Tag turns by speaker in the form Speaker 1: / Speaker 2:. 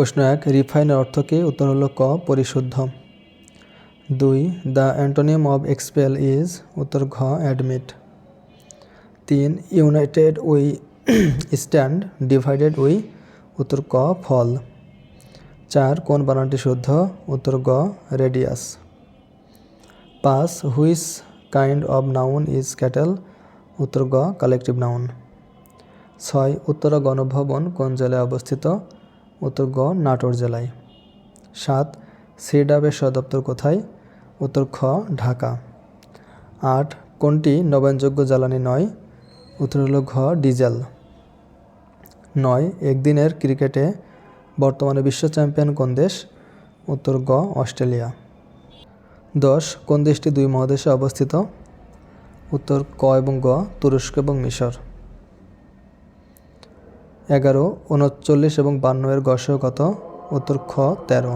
Speaker 1: প্রশ্ন এক, রিফাইনের অর্থ কি? উত্তর হলো ক, পরিশুদ্ধ। দুই the antonym of expel is উত্তর ঘ অ্যাডমিট তিন united we stand divided we উত্তর ক ফল চার, কোন বানানটি শুদ্ধ? উত্তর গ রেডিয়াস পাঁচ which kind of noun is cattle উত্তর গ কালেকটিভ নাউন ছয়, উত্তর গণভবন কোন জেলায় অবস্থিত? উত্তর গ নাটোর জেলায়। সাত সিডাবের সদপ্তর কোথায়? উত্তর খ, ঢাকা। আট, কোনটি নবায়নযোগ্য জ্বালানি নয়? উত্তর হল ঘ, ডিজেল। নয়, একদিনের ক্রিকেটে বর্তমানে বিশ্ব চ্যাম্পিয়ন কোন দেশ? উত্তর গ, অস্ট্রেলিয়া। দশ, কোন দেশটি দুই মহাদেশে অবস্থিত? উত্তর ক এবং গ, তুরস্ক এবং মিশর। এগারো উনচল্লিশ এবং বান্ন এর কত? উত্তর খ তেরো।